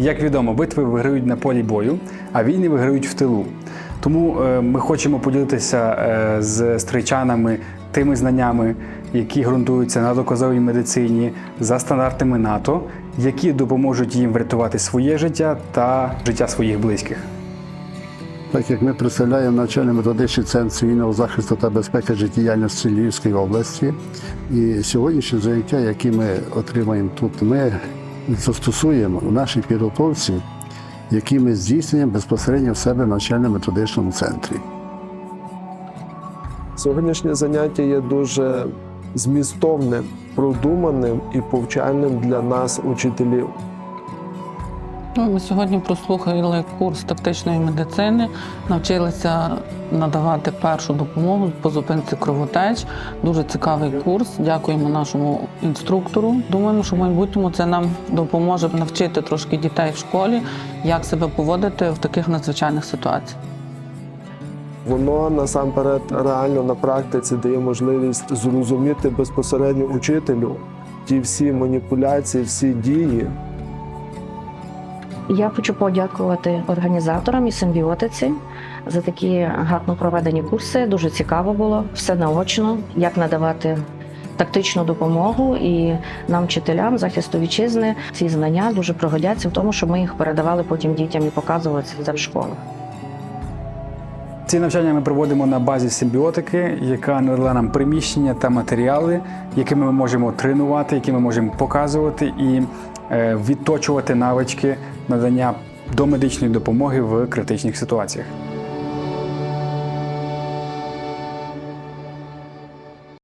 Як відомо, битви виграють на полі бою, а війни виграють в тилу. Тому е, ми хочемо поділитися е, з стрийчанами тими знаннями, які ґрунтуються на доказовій медицині за стандартами НАТО, які допоможуть їм врятувати своє життя та життя своїх близьких. Так як ми представляємо навчальний методичний центр цивільного захисту та безпеки життєдіяльності Львівської області, і сьогоднішні заняття, які ми отримаємо тут, ми застосуємо в нашій підготовці, які ми здійснюємо безпосередньо в себе в навчально-методичному центрі. Сьогоднішнє заняття є дуже змістовним, продуманим і повчальним для нас, учителів. Ну, Ми сьогодні прослухали курс тактичної медицини, навчилися надавати першу допомогу по зупинці кровотеч. Дуже цікавий курс. Дякуємо нашому інструктору. Думаємо, що в майбутньому це нам допоможе навчити трошки дітей в школі, як себе поводити в таких надзвичайних ситуаціях. Воно насамперед реально на практиці дає можливість зрозуміти безпосередньо учителю ті всі маніпуляції, всі дії, Я хочу подякувати організаторам і симбіотиці за такі гарно проведені курси. Дуже цікаво було, все наочно, як надавати тактичну допомогу і нам, вчителям захисту вітчизни, ці знання дуже пригодяться в тому, що ми їх передавали потім дітям і показували це в школах. Ці навчання ми проводимо на базі симбіотики, яка надала нам приміщення та матеріали, якими ми можемо тренувати, які ми можемо показувати і е, відточувати навички надання домедичної допомоги в критичних ситуаціях.